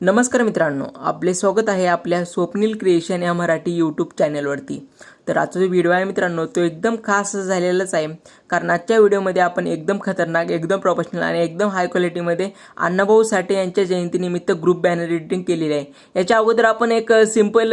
नमस्कार मित्रांनो आपले स्वागत आहे आपल्या स्वप्नील क्रिएशन या मराठी यूट्यूब चॅनलवरती. तर आजचा जो व्हिडिओ आहे मित्रांनो तो एकदम खास झालेलाच आहे. कारण आजच्या व्हिडिओमध्ये आपण एकदम खतरनाक एकदम प्रोफेशनल आणि एकदम हाय क्वालिटीमध्ये अण्णाभाऊ साठे यांच्या जयंतीनिमित्त ग्रुप बॅनर एडिटिंग केलेली आहे. याच्या अगोदर आपण एक सिंपल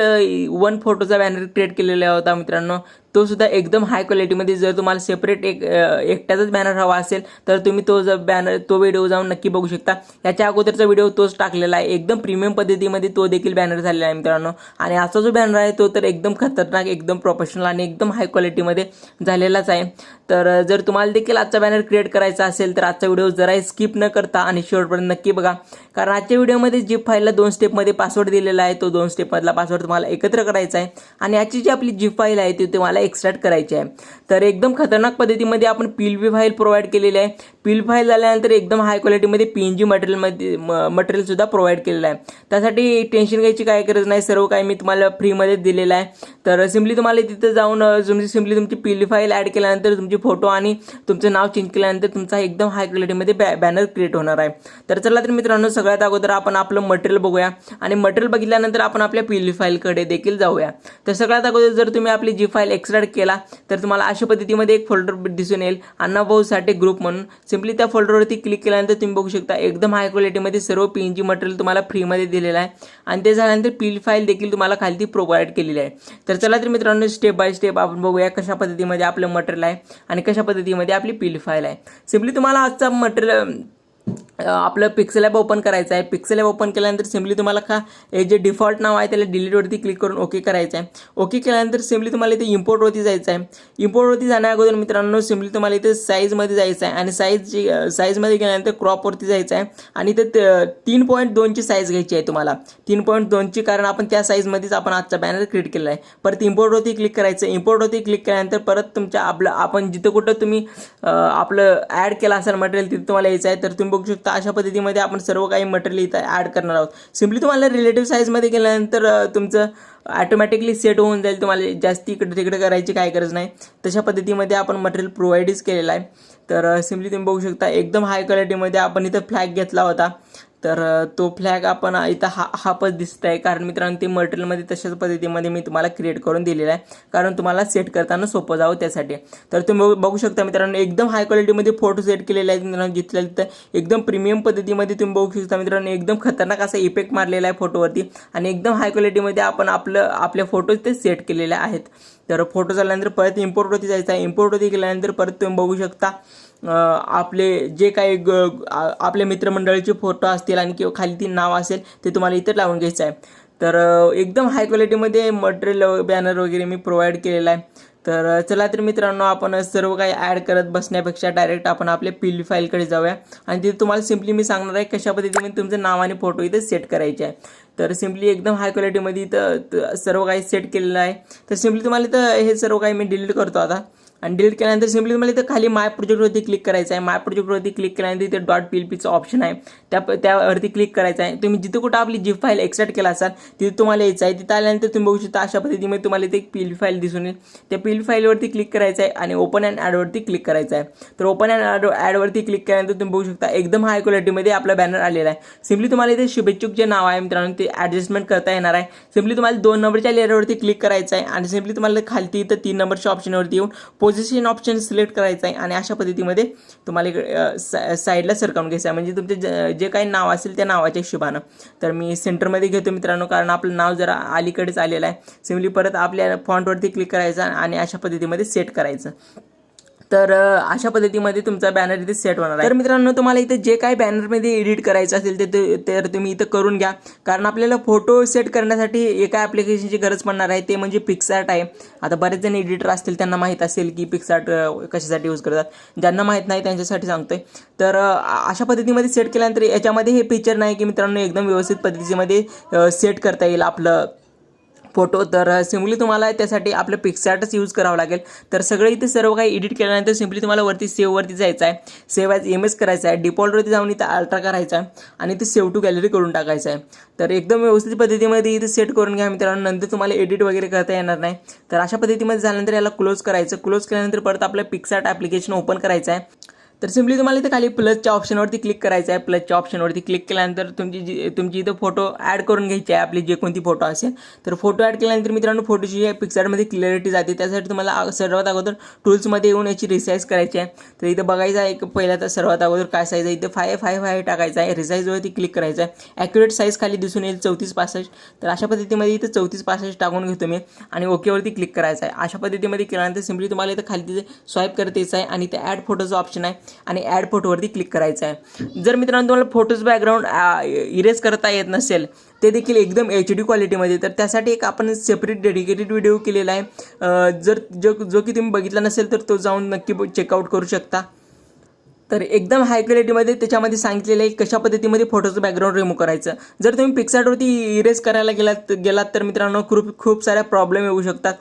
वन फोटोचा बॅनर क्रिएट केलेला होता मित्रांनो. तो सुद्धा एकदम हाय क्वालिटीमध्ये जर तुम्हाला सेपरेट एक एकट्याचाच बॅनर हवा असेल तर तुम्ही तो जर बॅनर तो व्हिडिओ जाऊन नक्की बघू शकता. याच्या अगोदरचा व्हिडिओ तोच टाकलेला आहे. एकदम प्रीमियम पद्धतीमध्ये तो देखील बॅनर झालेला आहे मित्रांनो. आणि असा जो बॅनर आहे तो तर एकदम खतरनाक एकदम प्रोफेशनल आणि एकदम हाय क्वालिटीमध्ये झालेलाच आहे. तर जर तुम्हाला देखील आजचा बॅनर क्रिएट करायचा असेल तर आजचा व्हिडिओ जराही स्किप न करता आणि शेवटपर्यंत नक्की बघा. कारण आजच्या व्हिडिओमध्ये जी फाईलला दोन स्टेपमध्ये पासवर्ड दिलेला आहे तो दोन स्टेपमधला पासवर्ड तुम्हाला एकत्र करायचा आहे. आणि याची जी आपली जी फाईल आहे ती तुम्हाला एक्स्ट्रॅक्ट करायची आहे. तर एकदम खतरनाक पद्धतीमध्ये आपण पील फाईल प्रोव्हाइड केलेली आहे. पील फाईल झाल्यानंतर एकदम हाय क्वालिटीमध्ये पी एन जी मटेरियलमध्ये मटेरियल सुद्धा प्रोव्हाइड केलेलं आहे. त्यासाठी टेन्शन घ्यायची काय गरज नाही. सर्व काही मी तुम्हाला फ्रीमध्ये दिलेलं आहे. तर सिम्पली तुम्हाला तिथं जाऊन तुमची सिम्पली तुमची पील फाईल ॲड केल्यानंतर तुमची फोटो आणि तुमचं नाव चेंज केल्यानंतर तुमचा एकदम हाय क्वालिटीमध्ये बॅ बॅनर क्रिएट होणार आहे. तर चला तर मित्रांनो सगळ्यात अगोदर आपण आपलं मटेरियल बघूया. आणि मटेरियल बघितल्यानंतर आपण आपल्या पील फाईलकडे देखील जाऊया. तर सगळ्यात अगोदर जर तुम्ही आपली जी फाईल एक्स सबस्क्राईब केला तर तुम्हाला अशा पद्धतीमध्ये एक फोल्डर दिसून येईल. अण्णाभाऊ साठे ग्रुप म्हणून. सिम्पली त्या फोल्डरवरती क्लिक केल्यानंतर तुम्ही बघू शकता एकदम हाय क्वालिटीमध्ये सर्व पी एन जी मटेरियल तुम्हाला फ्रीमध्ये दिलेलं आहे. आणि ते झाल्यानंतर पील फाईल देखील तुम्हाला खाली प्रोव्हाइड केलेली आहे. तर चला तर मित्रांनो स्टेप बाय स्टेप आपण बघूया कशा पद्धतीमध्ये आपलं मटेरियल आहे आणि कशा पद्धतीमध्ये आपली पील फाईल आहे. सिम्पली तुम्हाला आजचा मटेरियल आपलं पिक्सेल ॲप ओपन करायचं आहे पिक्सेल ॲप ओपन केल्यानंतर सिम्पली तुम्हाला का हे जे डिफॉल्ट नाव आहे त्याला डिलीटवरती क्लिक करून ओके करायचं आहे ओके केल्यानंतर सिम्पली तुम्हाला इथे इम्पोर्टवरती जायचं आहे इम्पोर्टवरती जाण्या अगोदर मित्रांनो सिम्पली तुम्हाला इथे साईजमध्ये जायचं आहे आणि साईज साईजमध्ये गेल्यानंतर क्रॉपवरती जायचं आहे आणि इथे त- तीन पॉईंट दोनची साईज घ्यायची आहे तुम्हाला. तीन पॉईंट दोनची कारण आपण त्या साईजमध्येच आपण आजचा बॅनर क्रिएट केला आहे. परत इम्पोर्टवरती क्लिक करायचं इम्पोर्टवरती क्लिक केल्यानंतर परत तुमच्या आपलं आपण जिथं कुठं तुम्ही आपलं ॲड केलं असेल मटेरियल तिथं तुम्हाला यायचं आहे तर तुम्ही बघू शकता. अशा पद्धतीमध्ये आपण सर्व काही मटेरियल इथं ॲड करणार आहोत. सिम्पली तुम्हाला रिलेटिव्ह साईजमध्ये गेल्यानंतर तुमचं ॲटोमॅटिकली सेट होऊन जाईल. तुम्हाला जास्ती इकडे तिकडे करायची काय गरज नाही. तशा पद्धतीमध्ये आपण मटेरियल प्रोव्हाइडच केलेलं आहे. तर सिम्पली तुम्ही बघू शकता एकदम हाय क्वालिटीमध्ये आपण इथं फ्लॅग घेतला होता. तर तो फ्लॅग आपण इथं हा हापच दिसत आहे कारण मित्रांनो ते मटेरियलमध्ये तशाच पद्धतीमध्ये मी तुम्हाला क्रिएट करून दिलेला आहे. कारण तुम्हाला सेट करताना सोपं जावं त्यासाठी. तर तुम्ही बघू- बघू शकता मित्रांनो एकदम हाय क्वालिटीमध्ये फोटो सेट केलेले आहेत मित्रांनो जिथल्या तिथं एकदम प्रीमियम पद्धतीमध्ये तुम्ही बघू शकता मित्रांनो एकदम खतरनाक असा इफेक्ट मारलेला आहे फोटोवरती आणि एकदम हाय क्वालिटीमध्ये आपण आपलं आपले फोटोज ते सेट केलेले आहेत. तर फोटो झाल्यानंतर परत इम्पोर्टवरती जायचं आहे. इम्पोर्टवरती गेल्यानंतर परत तुम्ही बघू शकता आपले जे काही ग आपल्या मित्रमंडळीचे फोटो असतील आणि किंवा खाली ती नाव असेल ते तुम्हाला इथं लावून घ्यायचं आहे. तर एकदम हाय क्वालिटीमध्ये मटेरियल बॅनर वगैरे मी प्रोव्हाइड केलेला आहे. तर चला तर मित्रांनो आपण सर्व काही ॲड करत बसण्यापेक्षा डायरेक्ट आपण आपल्या पिल फाईलकडे जाऊया. आणि तिथे तुम्हाला सिम्पली मी सांगणार आहे कशा पद्धतीने तुमचं नाव आणि फोटो इथे सेट करायचे आहे. तर सिम्पली एकदम हाय क्वालिटीमध्ये इथं त- सर्व काही सेट केलेलं आहे. तर सिम्पली तुम्हाला इथं हे सर्व काही मी डिलीट करतो आता. आणि डिलीट केल्यानंतर सिम्पली तुम्हाला इथं खाली माय प्रोजेक्टवरती क्लिक करायचं आहे. माय प्रोजेक्टवरती क्लिक केल्यानंतर इथे डॉट पी एल पीचं ऑप्शन आहे. त्या त्यावरती क्लिक करायचं आहे. तुम्ही जिथं कुठं आपली जीप फाईल एक्स्ट्रॅक्ट केला असाल तिथे तुम्हाला यायचं आहे. तिथं आल्यानंतर तुम्ही बघू शकता अशा पद्धतीमध्ये तुम्हाला इथे एक पील फाईल दिसून येईल. त्या पील फाईलवरती क्लिक करायचं आहे आणि ओपन अँड ॲडवरती क्लिक करायचं आहे. तर ओपन अँड ॲड ॲडवरती क्लिक केल्यानंतर तुम्ही बघू शकता एकदम हाय क्वालिटीमध्ये आपला बॅनर आलेला आहे. सिम्पली तुम्हाला इथे शुभेच्छुक जे नाव आहे मित्रांनो ते ॲडजस्टमेंट करता येणार आहे. सिम्पली तुम्हाला दोन नंबरच्या लेअरवरती क्लिक करायचं आहे. आणि सिम्पली तुम्हाला खालती इथं तीन नंबरच्या ऑप्शनवरती येऊन पोझिशन ऑप्शन सिलेक्ट करायचं आहे आणि अशा पद्धतीमध्ये तुम्हाला इकडे सा- साईडला सरकावून घ्यायचं आहे. म्हणजे तुमचे ज- जे काही नाव असेल त्या नावाच्या हिशोबानं. तर मी सेंटरमध्ये घेतो मित्रांनो कारण आपलं नाव जरा अलीकडेच आलेलं आहे. सिम्पली परत आपल्या फॉन्टवरती क्लिक करायचं आणि अशा पद्धतीमध्ये सेट करायचं. तर अशा पद्धतीमध्ये तुमचा बॅनर इथे सेट होणार आहे. तर मित्रांनो तुम्हाला इथे जे काही बॅनरमध्ये एडिट करायचं असेल ते तर तुम्ही इथं करून घ्या. कारण आपल्याला फोटो सेट करण्यासाठी एका ॲप्लिकेशनची गरज पडणार आहे. ते म्हणजे पिक्सार्ट आहे. आता बरेच जण एडिटर असतील त्यांना माहीत असेल की पिक्सार्ट कशासाठी यूज करतात. ज्यांना माहीत नाही त्यांच्यासाठी सांगतोय. तर अशा पद्धतीमध्ये सेट केल्यानंतर याच्यामध्ये हे फीचर नाही की मित्रांनो एकदम व्यवस्थित पद्धतीमध्ये सेट करता येईल आपलं. फोटो तर सिम्पली तुम्हाला त्यासाठी आपलं पिक्सआर्टच यूज करावं लागेल. तर सगळं इथे सर्व काही एडिट केल्यानंतर सिम्पली तुम्हाला वरती सेव्हवरती जायचं आहे सेव्ह ॲज इमेज करायचं आहे डिफॉल्टवरती जाऊन इथं अल्ट्रा करायचा आहे आणि ते सेव्ह टू गॅलरी करून टाकायचं आहे तर एकदम व्यवस्थित पद्धतीमध्ये इथे सेट करून घ्या मित्रांनो. नंतर तुम्हाला एडिट वगैरे करता येणार नाही. तर अशा पद्धतीमध्ये झाल्यानंतर याला क्लोज करायचं. क्लोज केल्यानंतर परत आपलं पिक्सआर्ट ॲप्लिकेशन ओपन करायचं आहे तर सिम्पली तुम्हाला इथे खाली प्लसच्या ऑप्शनवरती क्लिक करायचं आहे. प्लसच्या ऑप्शनवरती क्लिक केल्यानंतर तुमची जी तुमची इथं फोटो ॲड करून घ्यायची आहे. आपली जे कोणती फोटो असेल. तर फोटो ॲड केल्यानंतर मित्रांनो फोटोची पिक्चरमध्ये क्लिअरिटी जाते. त्यासाठी तुम्हाला सर्वात अगोदर टूल्समध्ये येऊन याची रिसाईज करायची आहे. तर इथं बघायचं आहे एक पहिला तर सर्वात अगोदर काय साईज आहे. इथं फाय फाय फाय टाकायचं आहे. रिसाईजवरती क्लिक करायचं आहे. ॲक्युरेट साईज खाली दिसून येईल चौतीस पासष्ट. तर अशा पद्धतीमध्ये इथं चौतीस पासष्ट टाकून घेतो मी. आणि ओकेवरती क्लिक करायचं आहे. अशा पद्धतीमध्ये केल्यानंतर सिम्पली तुम्हाला इथं खाली तिथे स्वाईप करता यायचं आहे. आणि ते ॲड फोटोचं ऑप्शन आहे. आणि ॲड फोटोवरती क्लिक करायचं आहे जर मित्रांनो तुम्हाला फोटोज बॅकग्राऊंड इरेज करता येत नसेल ते देखील एकदम एच डी क्वालिटीमध्ये तर त्यासाठी एक आपण सेपरेट डेडिकेटेड व्हिडिओ केलेला आहे. जर जो जो की तुम्ही बघितला नसेल तर तो जाऊन नक्की चेकआउट करू शकता. तर एकदम हाय क्वालिटीमध्ये त्याच्यामध्ये सांगितलेलं आहे कशा पद्धतीमध्ये फोटोचं बॅकग्राऊंड रिमूव्ह करायचं. जर तुम्ही पिक्सार्टवरती इरेज करायला गेलात गेलात तर मित्रांनो खूप खूप साऱ्या प्रॉब्लेम येऊ शकतात.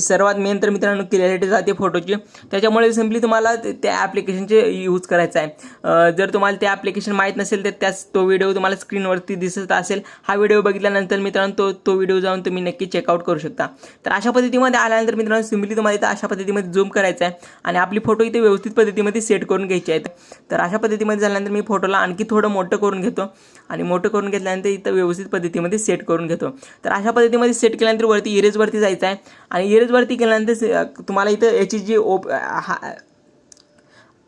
सर्वात मेन तर मित्रांनो क्लिअरिटी जाते फोटोची त्याच्यामुळे सिम्पली तुम्हाला त्या ॲप्लिकेशनचे यूज करायचं आहे. जर तुम्हाला ते ॲप्लिकेशन माहीत नसेल तर त्याच तो व्हिडिओ तुम्हाला स्क्रीनवरती दिसत असेल. हा व्हिडिओ बघितल्यानंतर मित्रांनो तो तो व्हिडिओ जाऊन तुम्ही नक्की चेकआउट करू शकता. तर अशा पद्धतीमध्ये आल्यानंतर मित्रांनो सिम्पली तुम्हाला इथं अशा पद्धतीमध्ये झूम करायचं आहे. आणि आपली फोटो इथे व्यवस्थित पद्धतीमध्ये सेट करून घ्यायची आहेत. तर अशा पद्धतीमध्ये झाल्यानंतर मी फोटोला आणखी थोडं मोठं करून घेतो आणि मोठं करून घेतल्यानंतर इथं व्यवस्थित पद्धतीमध्ये सेट करून घेतो. तर अशा पद्धतीमध्ये सेट केल्यानंतर वरती इरेजवरती जायचं आहे आणि इरेजवरती केल्यानंतर तुम्हाला इथं याची जी ओप हा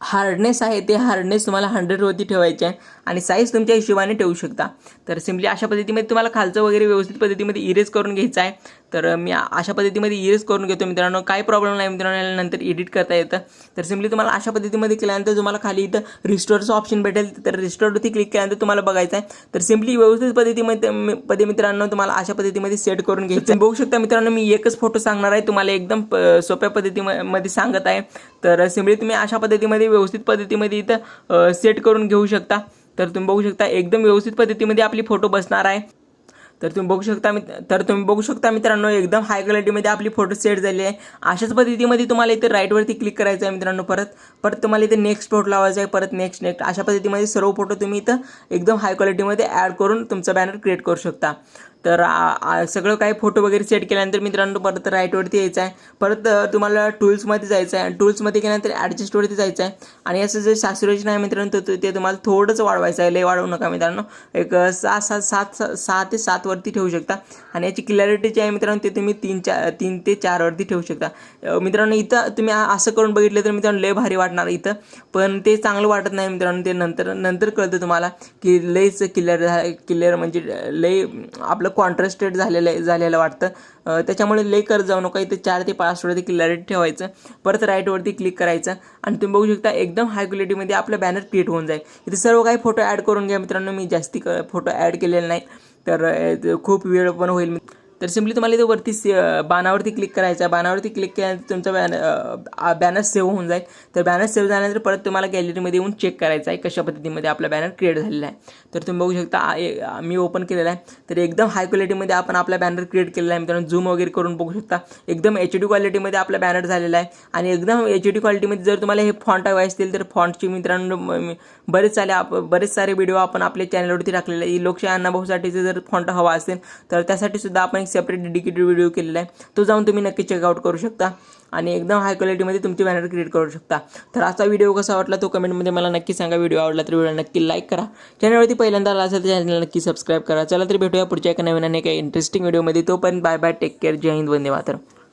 हार्डनेस आहे ते हार्डनेस तुम्हाला हंड्रेडवरती ठेवायचे आहे आणि साईज तुमच्या हिशोबाने ठेवू शकता. तर सिम्पली अशा पद्धतीमध्ये तुम्हाला खालचं वगैरे व्यवस्थित पद्धतीमध्ये इरेज करून घ्यायचं आहे. तर मी अशा पद्धतीमध्ये इरेज करून घेतो मित्रांनो. काही प्रॉब्लेम नाही मित्रांनो नंतर एडिट करता येतं. तर सिम्पली तुम्हाला अशा पद्धतीमध्ये केल्यानंतर तुम्हाला खाली इथं रिस्टोरचं ऑप्शन भेटेल. तर रिस्टोरवरती क्लिक केल्यानंतर तुम्हाला बघायचं आहे. तर सिम्पली व्यवस्थित पद्धतीमध्ये पदे मित्रांनो तुम्हाला अशा पद्धतीमध्ये सेट करून घ्यायचं बघू शकता मित्रांनो मी एकच फोटो सांगणार आहे. तुम्हाला एकदम प- सोप्या पद्धतीमध्ये सांगत आहे. तर सिम्पली तुम्ही अशा पद्धतीमध्ये व्यवस्थित पद्धतीमध्ये इथं सेट करून घेऊ शकता. तर तुम्ही बघू शकता एकदम व्यवस्थित पद्धतीमध्ये आपली फोटो बसणार आहे. तर तुम्ही बघू शकता मित्र तर तुम्ही बघू शकता मित्रांनो एकदम हाय क्वालिटीमध्ये आपली फोटो सेट झाली आहे. अशाच पद्धतीमध्ये तुम्हाला इथे राईटवरती क्लिक करायचं आहे मित्रांनो परत. परत तुम्हाला इथे नेक्स्ट फोटो लावायचा आहे परत नेक्स्ट नेक्स्ट अशा पद्धतीमध्ये सर्व फोटो तुम्ही इथं एकदम हाय क्वालिटीमध्ये ॲड करून तुमचा बॅनर क्रिएट करू शकता. तर सगळं काही फोटो वगैरे सेट केल्यानंतर मित्रांनो परत राईटवरती यायचं आहे. परत तुम्हाला टूल्समध्ये जायचं आहे. टूल्समध्ये गेल्यानंतर ॲडजस्टवरती जायचं आहे. आणि असं जे सॅच्युरेशन आहे मित्रांनो ते- ते तुम्हाला थोडंच वाढवायचं आहे. लय वाढवू नका मित्रांनो. एक सहा सात सात सहा ते सातवरती ठेवू शकता. आणि याची क्लॅरिटी जी आहे मित्रांनो ते तुम्ही तीन चार तीन ते चारवरती ठेवू शकता. मित्रांनो इथं तुम्ही असं करून बघितलं तर मित्रांनो लय भारी वाटणार इथं. पण ते चांगलं वाटत नाही मित्रांनो ते नंतर नंतर कळतं तुम्हाला की लयच क्लिअर क्लिअर म्हणजे लय आपलं कॉन्ट्रास्टेड झालेलं आहे- झालेलं वाटतं. त्याच्यामुळे लय करत जाऊ नका. इथे चार ते पाच वरती क्लॅरिटी ठेवायचं. परत राईटवरती क्लिक करायचं. आणि तुम्ही बघू शकता एकदम हाय क्वालिटीमध्ये आपलं बॅनर क्रिएट होऊन जाईल. इथे सर्व काही फोटो ॲड करून घ्या मित्रांनो. मी जास्ती फोटो ॲड केलेले नाही. तर खूप वेळ पण होईल. तर सिम्पली तुम्हाला इथे वरती से बाणावरती क्लिक करायचं आहे. बाणावरती क्लिक केल्यानंतर तुमचा बॅनर बॅनर सेव्ह होऊन जाईल. तर बॅनर सेव्ह झाल्यानंतर परत तुम्हाला गॅलरीमध्ये येऊन चेक करायचं आहे कशा पद्धतीमध्ये आपला बॅनर क्रिएट झालेला आहे. तर तुम्ही बघू शकता ए- मी ओपन केलेला आहे. तर एकदम हाय क्वालिटीमध्ये आपण आपला बॅनर क्रिएट केलेला आहे. मित्रांनो झूम वगैरे करून बघू शकता. एकदम एच डी क्वालिटीमध्ये आपला बॅनर झालेला आहे. आणि एकदम एच डी क्वालिटीमध्ये जर तुम्हाला हे फॉन्ट हवे असतील तर फॉन्टची मित्रांनो बरेच सारे आप बरेच सारे व्हिडिओ आपण आपल्या चॅनलवरती टाकलेले आहे. लोकशाही अण्णाभाऊसाठीचे जर फॉन्ट हवा असेल तर त्यासाठी सुद्धा आपण एक सेपरेट डेडिकेटेड व्हिडिओ केलेला आहे. तो जाऊन तुम्ही नक्की चेकआउट करू शकता. आणि एकदम हाय क्वालिटीमध्ये तुमची बॅनर क्रिएट करू शकता. तर असा व्हिडिओ कसा वाटला तो कमेंटमध्ये मला नक्की सांगा. व्हिडिओ आवडला तर व्हिडिओ नक्की लाईक करा. चॅनलवरती पहिल्यांदा आला असेल तर चॅनलला नक्की सबस्क्राईब करा. चला तर भेटूया पुढच्या एका नवीन आणि एका इंटरेस्टिंग व्हिडिओमध्ये तोपर्यंत बाय बाय टेक केअर जय हिंद वंदे मातरम.